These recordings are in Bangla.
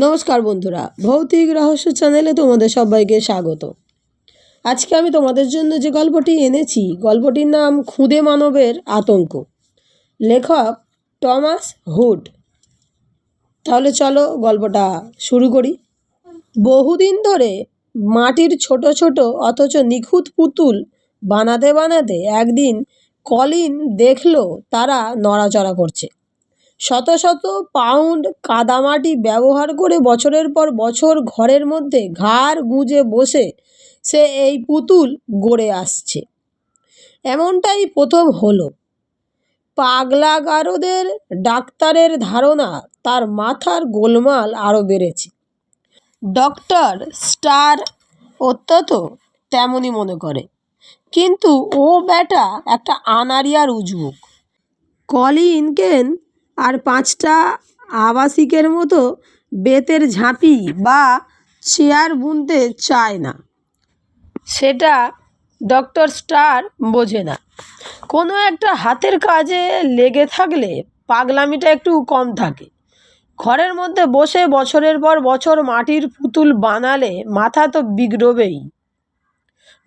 নমস্কার বন্ধুরা, ভৌতিক রহস্য চ্যানেলে তোমাদের সবাইকে স্বাগত। আজকে আমি তোমাদের জন্য যে গল্পটি এনেছি, গল্পটির নাম খুদে মানবের আতঙ্ক। লেখক টমাস হুড। তাহলে চলো গল্পটা শুরু করি। বহুদিন ধরে মাটির ছোট ছোট, অথচ নিখুঁত পুতুল বানাতে বানাতে একদিন কলিন দেখল তারা নড়াচড়া করছে। শত শত পাউন্ড কাদামাটি ব্যবহার করে বছরের পর বছর ঘরের মধ্যে ঘাড় গুঁজে বসে সে এই পুতুল গড়ে আসছে। এমনটাই প্রথম হলো। পাগলা গারদের ডাক্তারের ধারণা তার মাথার গোলমাল আরও বেড়েছে। ডক্টর স্টার অত্যন্ত তেমনই মনে করে। কিন্তু ও ব্যাটা একটা আনারিয়ার উজবুক কলিনকেন আর পাঁচটা আবাসিকের মতো বেতের ঝাঁপি বা চেয়ার বুনতে চায় না। সেটা ডক্টর স্টার বোঝে না। কোনো একটা হাতের কাজে লেগে থাকলে পাগলামিটা একটু কম থাকে। ঘরের মধ্যে বসে বছরের পর বছর মাটির পুতুল বানালে মাথা তো বিগড়বেই।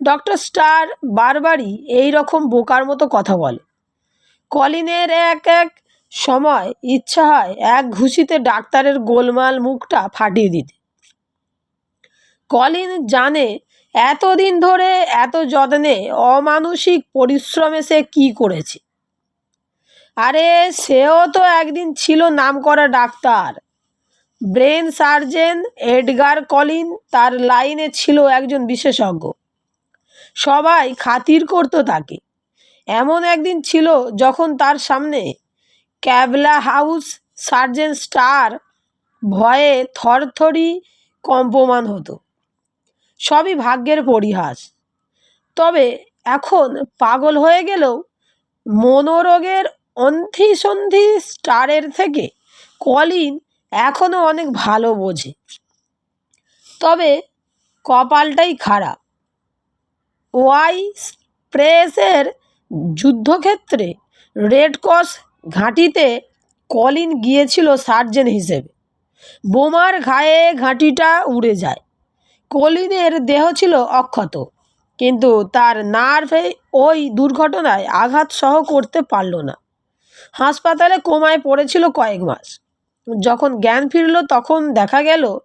ডক্টর স্টার বারবারই এই রকম বোকার মতো কথা বলে। কলিনের এক এক সময়, ইচ্ছা হয় এক ঘুষিতে ডাক্তারের গোলমাল মুখটা ফাটিয়ে দিতে। কলিন জানে, এতদিন ধরে এত যত্নে অমানসিক পরিশ্রমে সে কী করেছে? আরে, সেও তো একদিন ছিল নামকরা doctor. Brain surgeon Edgar Collin তার লাইনে ছিল একজন বিশেষজ্ঞ। সবাই খাতির করতো তাকে। এমন একদিন ছিল যখন তার সামনে ক্যাবলা হাউস সার্জেন্ট স্টার ভয়ে থরথরি কম্পমান হতো। সবই ভাগ্যের পরিহাস। তবে এখন পাগল হয়ে গেলেও মনোরোগের অন্ধিসন্ধি স্টারের থেকে কলিন এখনও অনেক ভালো বোঝে। তবে কপালটাই খারাপ। ওয়াই প্রেসের যুদ্ধক্ষেত্রে রেড ক্রস ঘাঁটিতে কলিন গিয়েছিল সার্জেন্ট হিসেবে। বোমার ঘায়ে ঘাঁটিটা উড়ে যায়। কলিনের দেহ ছিল অক্ষত, কিন্তু তার নার্ভে ওই দুর্ঘটনায় আঘাত সহ করতে পারল না। হাসপাতালে কোমায় পড়েছিল কয়েক মাস। যখন জ্ঞান ফিরল, তখন দেখা গেল,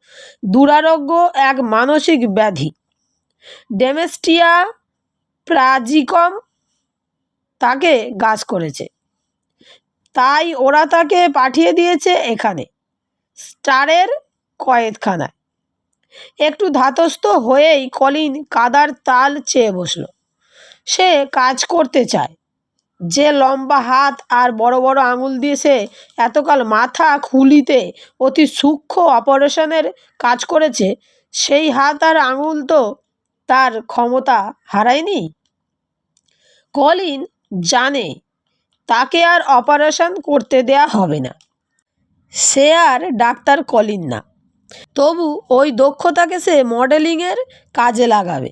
দুরারোগ্য এক মানসিক ব্যাধি। ডেমেস্টিয়া প্রাজিকম তাকে গাছ করেছে। তাই ওরা তাকে পাঠিয়ে দিয়েছে এখানে, স্টারের কয়েদখানায়। একটু ধাতস্থ হয়েই কলিন কাদার তাল চেয়ে বসল। সে কাজ করতে চায়। যে লম্বা হাত আর বড় বড় আঙুল দিয়ে সে এতকাল মাথা খুলিতে অতি সূক্ষ্ম অপারেশনের কাজ করেছে, সেই হাত আর আঙুল তো তার ক্ষমতা হারায়নি? কলিন জানে তাকে আর অপারেশন করতে দেয়া হবে না। সে আর ডাক্তার কলিন না। তবু ওই দক্ষতাকে সে মডেলিংয়ের কাজে লাগাবে।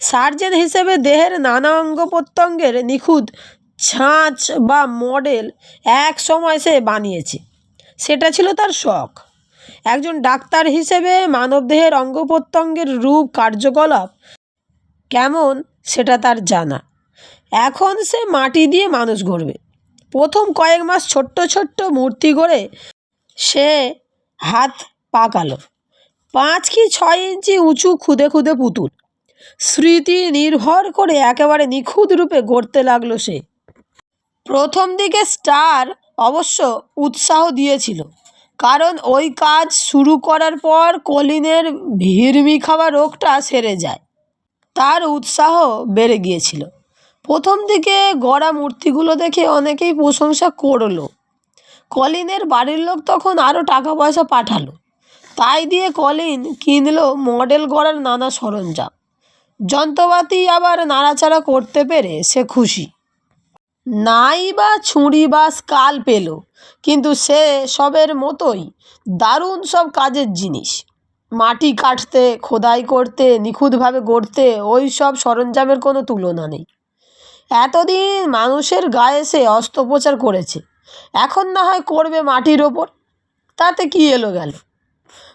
সার্জেন হিসেবে দেহের নানা অঙ্গ প্রত্যঙ্গের নিখুঁত ছাঁচ বা মডেল এক সময় সে বানিয়েছে। সেটা ছিল তার শখ। একজন ডাক্তার হিসেবে মানবদেহের অঙ্গ প্রত্যঙ্গের রূপ কার্যকলাপ কেমন সেটা তার জানা। এখন সে মাটি দিয়ে মানুষ গড়বে। প্রথম কয়েক মাস ছোট্ট ছোট্ট মূর্তি গড়ে সে হাত পাকালো। পাঁচ কি ছয় ইঞ্চি উঁচু খুদে খুদে পুতুল। স্মৃতি নির্ভর করে একেবারে নিখুঁত রূপে গড়তে লাগল সে। প্রথম দিকে স্টার অবশ্য উৎসাহ দিয়েছিল, কারণ ওই কাজ শুরু করার পর কলিনের ভিড়মি খাওয়া রোগটা সেরে যায়। তার উৎসাহ বেড়ে গিয়েছিল। প্রথম দিকে গড়া মূর্তিগুলো দেখে অনেকেই প্রশংসা করল। কলিনের বাড়ির লোক তখন আরও টাকা পয়সা পাঠালো। তাই দিয়ে কলিন কিনলো মডেল গড়ার নানা সরঞ্জাম। যন্ত্রপাতি আবার নাড়াচাড়া করতে পেরে সে খুশি। নাই বা ছুরি বা স্কাল পেল, কিন্তু সে সবের মতোই দারুণ সব কাজের জিনিস। মাটি কাটতে, খোদাই করতে, নিখুঁতভাবে গড়তে ওই সব সরঞ্জামের কোনো তুলনা নেই। এতদিন মানুষের গায়ে সে অস্ত্রোপচার করেছে। এখন না হয় করবে মাটির ওপর। তাতে কি এলো গেল?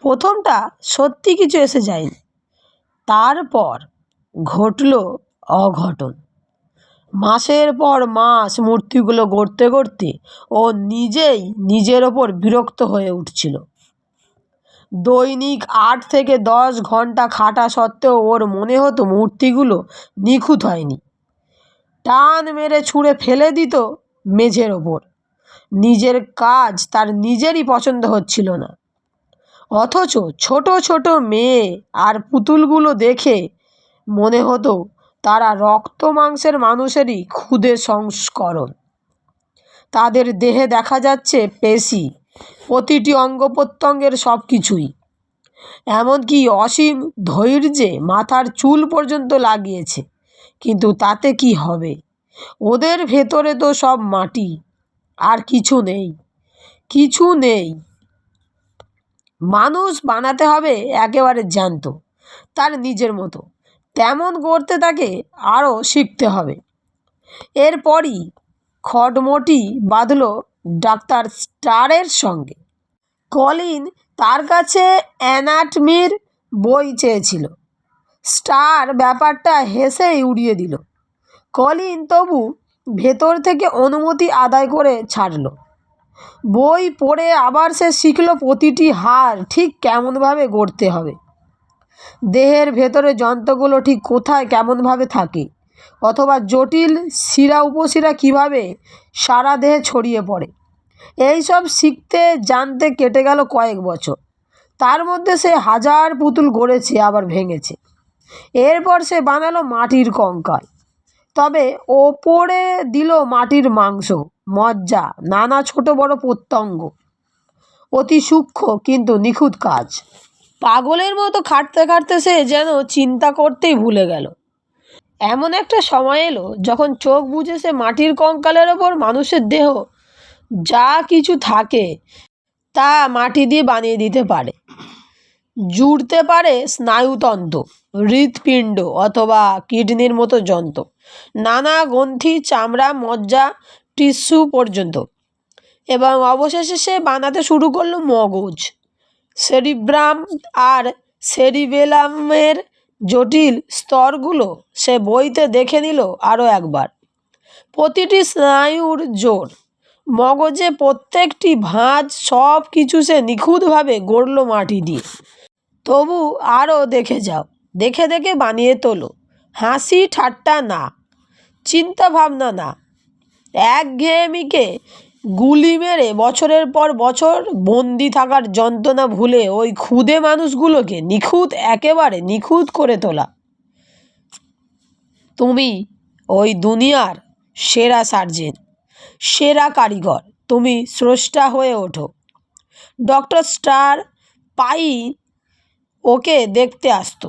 প্রথমটা সত্যি কিছু এসে যায়নি। তারপর ঘটল অঘটন। মাসের পর মাস মূর্তিগুলো গড়তে গড়তে ও নিজেই নিজের ওপর বিরক্ত হয়ে উঠছিল। দৈনিক আট থেকে দশ ঘণ্টা খাটা সত্ত্বেও ওর মনে হতো মূর্তিগুলো নিখুঁত হয়নি। টান মেরে ছুঁড়ে ফেলে দিত মেঝের ওপর। নিজের কাজ তার নিজেরই পছন্দ হচ্ছিল না। অথচ ছোট ছোট মেয়ে আর পুতুলগুলো দেখে মনে হতো তারা রক্ত মাংসের মানুষেরই ক্ষুদে সংস্করণ। তাদের দেহে দেখা যাচ্ছে পেশি, প্রতিটি অঙ্গ প্রত্যঙ্গের সব কিছুই। এমনকি অসীম ধৈর্যে মাথার চুল পর্যন্ত লাগিয়েছে। কিন্তু তাতে কি হবে? ওদের ভেতরে তো সব মাটি, আর কিছু নেই কিছু নেই। মানুষ বানাতে হবে একেবারে জ্যান্ত, তার নিজের মতো। তেমন করতে তাকে আরও শিখতে হবে। এরপরই খটমটি বাঁধল ডাক্তার স্টারের সঙ্গে। কলিন তার কাছে অ্যানাটমির বই চেয়েছিল। স্টার ব্যাপারটা হেসেই উড়িয়ে দিল। কলিন তবু ভেতর থেকে অনুমতি আদায় করে ছাড়ল। বই পড়ে আবার সে শিখল প্রতিটি হাড় ঠিক কেমনভাবে গড়তে হবে। দেহের ভেতরে যন্ত্রগুলো ঠিক কোথায় কেমনভাবে থাকে, অথবা জটিল শিরা উপশিরা কীভাবে সারা দেহে ছড়িয়ে পড়ে। এই সব শিখতে জানতে কেটে গেল কয়েক বছর। তার মধ্যে সে হাজার পুতুল গড়েছে, আবার ভেঙেছে। এরপর সে বানালো মাটির কঙ্কাল। তবে ওপরে দিল মাটির মাংস, মজ্জা, নানা ছোট বড় প্রত্যঙ্গ। অতি সূক্ষ্ম কিন্তু নিখুঁত কাজ। পাগলের মতো খাটতে খাটতে সে যেন চিন্তা করতেই ভুলে গেল। এমন একটা সময় এলো যখন চোখ বুঝে সে মাটির কঙ্কালের ওপর মানুষের দেহ যা কিছু থাকে তা মাটি দিয়ে বানিয়ে দিতে পারে। জুড়তে পারে স্নায়ুতন্ত্র, হৃৎপিণ্ড অথবা কিডনির মতো যন্ত্র। নানা গ্রন্থি, চামড়া, মজ্জা, টিস্যু পর্যন্ত। এবং অবশেষে সে বানাতে শুরু করল মগজ। সেরিব্রাম আর সেরিবেলামের জটিল স্তরগুলো সে বইতে দেখে নিল আরও একবার। প্রতিটি স্নায়ুর জোর। মগজে প্রত্যেকটি ভাঁজ সব কিছু সে নিখুঁতভাবে গড়ল মাটি দিয়ে। তবু আরও দেখে যাও। দেখে দেখে বানিয়ে তোলো। হাসি ঠাট্টা না। চিন্তা ভাবনা না। একঘেয়েমিকে গুলি মেরে বছরের পর বছর বন্দি থাকার যন্ত্রণা ভুলে ওই ক্ষুদে মানুষগুলোকে নিখুঁত, একেবারে নিখুঁত করে তোলা। তুমি ওই দুনিয়ার সেরা সার্জেন, সেরা কারিগর। তুমি স্রষ্টা হয়ে ওঠো। ডক্টর স্টার পাই ওকে দেখতে আসতো।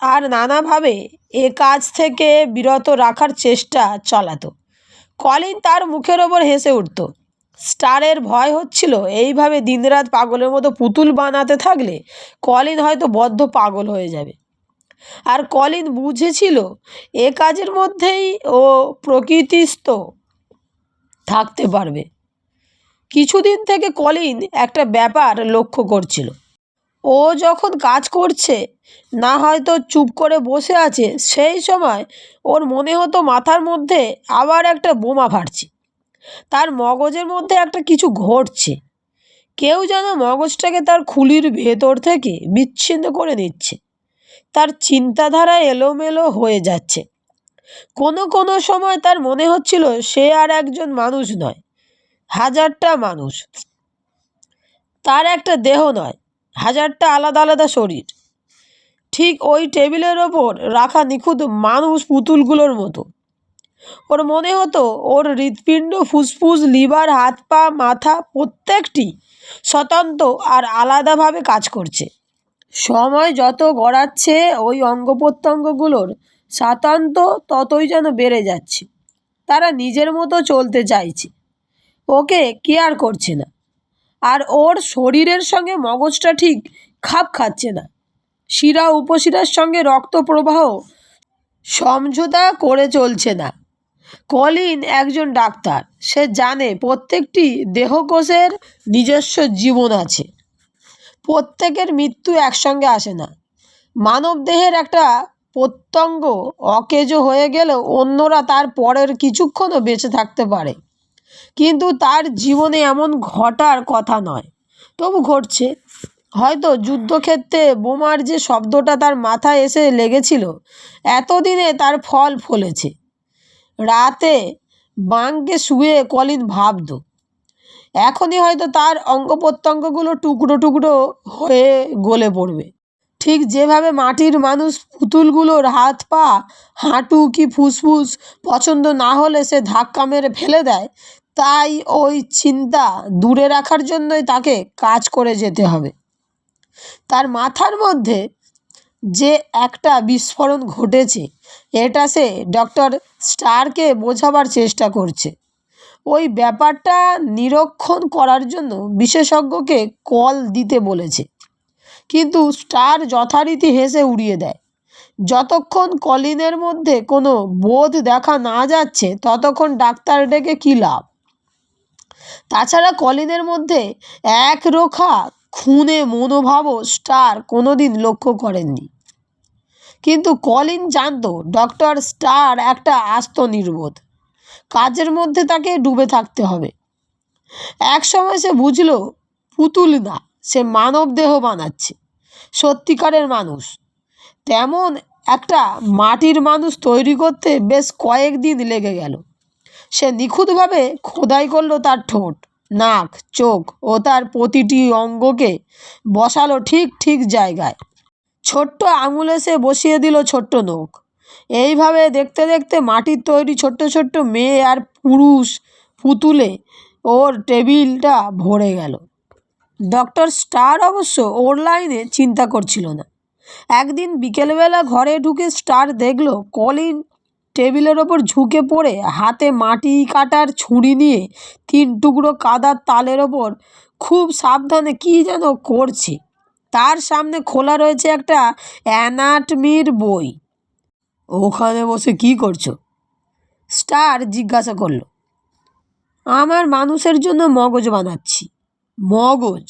আর নানাভাবে এ কাজ থেকে বিরত রাখার চেষ্টা চালাতো। কলিন তার মুখের ওপর হেসে উঠত, স্টারের ভয় হচ্ছিল, এইভাবে দিনরাত পাগলের মতো পুতুল বানাতে থাকলে কলিন হয়তো বদ্ধ পাগল হয়ে যাবে। আর কলিন বুঝেছিল এ কাজের মধ্যেই ও প্রকৃতিস্থ থাকতে পারবে। কিছুদিন থেকে কলিন একটা ব্যাপার লক্ষ্য করছিল। ও যখন কাজ করছে, না হয়তো চুপ করে বসে আছে, সেই সময় ওর মনে হতো মাথার মধ্যে আবার একটা বোমা ফাটছে। তার মগজের মধ্যে একটা কিছু ঘটছে। কেউ যেন মগজটাকে তার খুলির ভেতর থেকে বিচ্ছিন্ন করে নিচ্ছে। তার চিন্তাধারা এলোমেলো হয়ে যাচ্ছে। কোনো কোনো সময় তার মনে হচ্ছিল সে আর একজন মানুষ নয়, হাজারটা মানুষ। তার একটা দেহ নয় হাজারটা আলাদা আলাদা শরীর। ঠিক ওই টেবিলের ওপর রাখা নিখুঁত মানুষ পুতুলগুলোর মতো। ওর মনে হতো ওর হৃৎপিণ্ড, ফুসফুস, লিভার, হাত পা, মাথা প্রত্যেকটি স্বতন্ত্র আর আলাদাভাবে কাজ করছে। সময় যত গড়াচ্ছে, ওই অঙ্গ প্রত্যঙ্গগুলোর স্বাতন্ত্র ততই যেন বেড়ে যাচ্ছে। তারা নিজের মতো চলতে চাইছে। ওকে কেয়ার করছে না। আর ওর শরীরের সঙ্গে মগজটা ঠিক খাপ খাচ্ছে না। শিরা উপশিরার সঙ্গে রক্ত প্রবাহ সমঝোতা করে চলছে না। কলিন একজন ডাক্তার। সে জানে প্রত্যেকটি দেহকোষের নিজস্ব জীবন আছে। প্রত্যেকের মৃত্যু একসঙ্গে আসে না। মানবদেহের একটা প্রত্যঙ্গ অকেজো হয়ে গেলেও অন্যরা তার পরের কিছুক্ষণও বেঁচে থাকতে পারে। কিন্তু তার জীবনে এমন ঘটার কথা নয়। তবু ঘটছে। হয়তো যুদ্ধক্ষেত্রে বোমার যে শব্দটা তার মাথায় এসে লেগেছিল, এতদিনে তার ফল ফলেছে। রাতে বাঙ্কে শুয়ে কলিন ভাবত। এখনই হয়তো তার অঙ্গ প্রত্যঙ্গগুলো টুকরো টুকরো হয়ে গলে পড়বে। ঠিক যেভাবে মাটির মানুষ পুতুলগুলোর হাত পা, হাঁটু কি ফুসফুস পছন্দ না হলে সে ধাক্কা মেরে ফেলে দেয় তাই ওই চিন্তা দূরে রাখার জন্যই তাকে কাজ করে যেতে হবে। তার মাথার মধ্যে যে একটা বিস্ফোরণ ঘটেছে, এটা সে ডক্টর স্টারকে বোঝাবার চেষ্টা করছে। ওই ব্যাপারটা নিরীক্ষণ করার জন্য বিশেষজ্ঞকে কল দিতে বলেছে। কিন্তু স্টার যথারীতি হেসে উড়িয়ে দেয়। যতক্ষণ কলিনের মধ্যে কোনো বোধ দেখা না যাচ্ছে, ততক্ষণ ডাক্তার ডেকে কী লাভ? তাছাড়া কলিনের মধ্যে একরোখা খুনে মনোভাবও স্টার কোনোদিন লক্ষ্য করেননি। কিন্তু কলিন জানতো, ডক্টর স্টার একটা আস্ত নির্বোধ। কাজের মধ্যে তাকে ডুবে থাকতে হবে। এক সময় সে বুঝলো, পুতুল না, সে মানব দেহ বানাচ্ছে, সত্যিকারের মানুষ। তেমন একটা মাটির মানুষ তৈরি করতে বেশ কয়েকদিন লেগে গেল। সে নিখুঁতভাবে খোদাই করল তার ঠোঁট, নাক, চোখ ও তার প্রতিটি অঙ্গকে বসালো ঠিক ঠিক জায়গায়। ছোট্ট আঙুলে সে বসিয়ে দিল ছোট্ট নখ। এইভাবে দেখতে দেখতে মাটির তৈরি ছোট্ট ছোট্ট মেয়ে আর পুরুষ পুতুলে ওর টেবিলটা ভরে গেল। ডক্টর স্টার অবশ্য ওর লাইনে চিন্তা করছিল না। একদিন বিকেলবেলা ঘরে ঢুকে স্টার দেখল কলিন টেবিলের ওপর ঝুঁকে পড়ে হাতে মাটি কাটার ছুরি নিয়ে তিন টুকরো কাদার তালের ওপর খুব সাবধানে কী যেন করছে। তার সামনে খোলা রয়েছে একটা অ্যানাটমির বই। ওখানে বসে কি করছ? স্টার জিজ্ঞাসা করল, আমার মানুষের জন্য মগজ বানাচ্ছি। মগজ?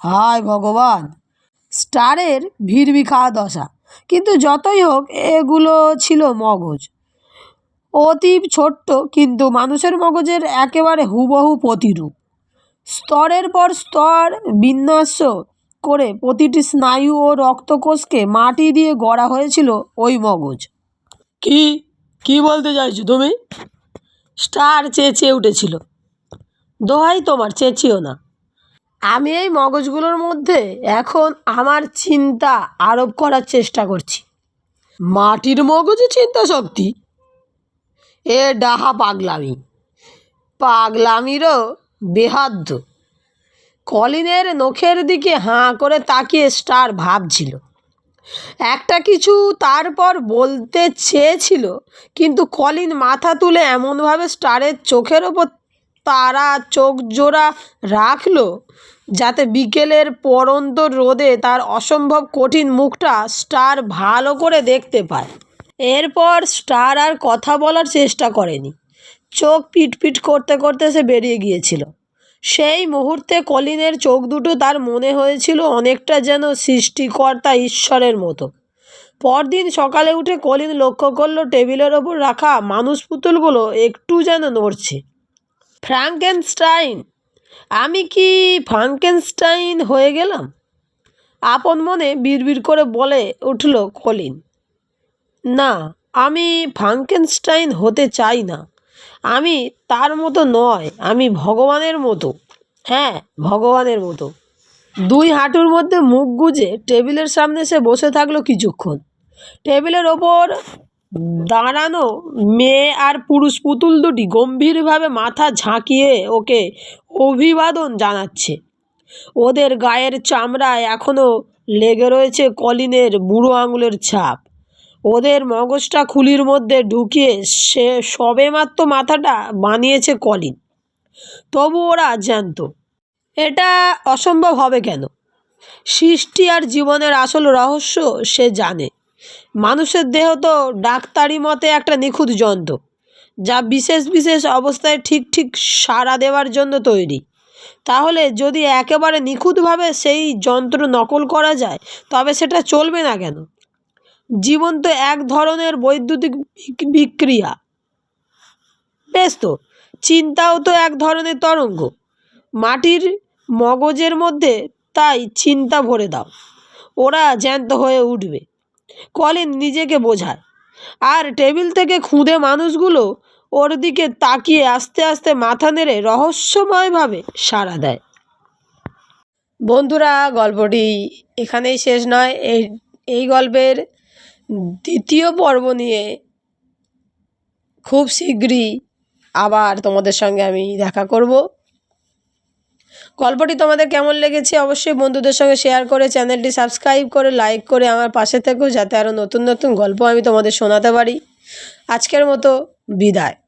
হায় ভগবান! স্টারের ভিড়বি খাওয়া দশা, কিন্তু যতই হোক এগুলো ছিল মগজ। অতি ছোট্ট কিন্তু মানুষের মগজের একেবারে হুবহু প্রতিরূপ। স্তরের পর স্তর বিন্যাস করে প্রতিটি স্নায়ু ও রক্তকোষকে মাটি দিয়ে গড়া হয়েছিল ওই মগজ। কি? কি বলতে চাইছো তুমি? স্টার চেঁচিয়ে উঠেছিল। দোহাই তোমার চেঁচিও না। আমি এই মগজগুলোর মধ্যে এখন আমার চিন্তা আরোপ করার চেষ্টা করছি। মাটির মগজে চিন্তা শক্তি এ ডাহা পাগলামি। পাগলামিরও বেহাদ্য। কলিনের নখের দিকে হাঁ করে তাকিয়ে স্টার ভাবছিল। একটা কিছু তারপর বলতে চেয়েছিল, কিন্তু কলিন মাথা তুলে এমনভাবে স্টারের চোখের ওপর তারা চোখ জোড়া রাখল, যাতে বিকেলের পরন্ত রোদে তার অসম্ভব কঠিন মুখটা স্টার ভালো করে দেখতে পায়। এরপর স্টার আর কথা বলার চেষ্টা করেনি। চোখ পিটপিট করতে করতে সে বেরিয়ে গিয়েছিল। সেই মুহূর্তে কলিনের চোখ দুটো তার মনে হয়েছিল অনেকটা যেন সৃষ্টিকর্তা ঈশ্বরের মতো। পরদিন সকালে উঠে কলিন লক্ষ্য করল টেবিলের ওপর রাখা মানুষ পুতুলগুলো একটু যেন নড়ছে। ফ্রাঙ্কেনস্টাইন, আমি কি ফ্রাঙ্কেনস্টাইন হয়ে গেলাম? আপন মনে বিড়বিড় করে বলে উঠল কলিন। না, আমি ফ্রাঙ্কেনস্টাইন হতে চাই না। আমি তার মতো নয়, আমি ভগবানের মতো। হ্যাঁ ভগবানের মতো। দুই হাঁটুর মধ্যে মুখ গুজে টেবিলের সামনে সে বসে থাকল কিছুক্ষণ। টেবিলের ওপর দাঁড়ানো মেয়ে আর পুরুষ পুতুল দুটি গম্ভীরভাবে মাথা ঝাঁকিয়ে ওকে অভিবাদন জানাচ্ছে। ওদের গায়ের চামড়ায় এখনও লেগে রয়েছে কলিনের বুড়ো আঙুলের ছাপ। ওদের মগজটা খুলির মধ্যে ঢুকিয়ে সে সবেমাত্র মাথাটা বানিয়েছে কলিন। তবু ওরা জানতো, এটা অসম্ভব হবে কেন? সৃষ্টি আর জীবনের আসল রহস্য সে জানে। মানুষের দেহ তো ডাক্তারি মতে একটা নিখুঁত যন্ত্র, যা বিশেষ বিশেষ অবস্থায় ঠিক ঠিক সাড়া দেওয়ার জন্য তৈরি। তাহলে যদি একেবারে নিখুঁতভাবে সেই যন্ত্র নকল করা যায়, তবে সেটা চলবে না কেন? জীবন তো এক ধরনের বৈদ্যুতিক বিক্রিয়া। বেশ তো, চিন্তাও তো এক ধরনের তরঙ্গ। মাটির মগজের মধ্যে তাই চিন্তা ভরে দাও, ওরা জ্যান্ত হয়ে উঠবে। কলিন নিজেকে বোঝায়। আর টেবিল থেকে খুঁদে মানুষগুলো ওর দিকে তাকিয়ে আস্তে আস্তে মাথা নেড়ে রহস্যময়ভাবে সাড়া দেয়। বন্ধুরা, গল্পটি এখানেই শেষ নয়। এই এই গল্পের দ্বিতীয় পর্ব নিয়ে খুব শীঘ্রই আবার তোমাদের সঙ্গে আমি দেখা করব। গল্পটি তোমাদের কেমন লেগেছে অবশ্যই বন্ধুদের সঙ্গে শেয়ার করে চ্যানেলটি সাবস্ক্রাইব করে লাইক করে আমার পাশে থেকো, যাতে আরও নতুন নতুন গল্প আমি তোমাদের শোনাতে পারি। আজকের মতো বিদায়।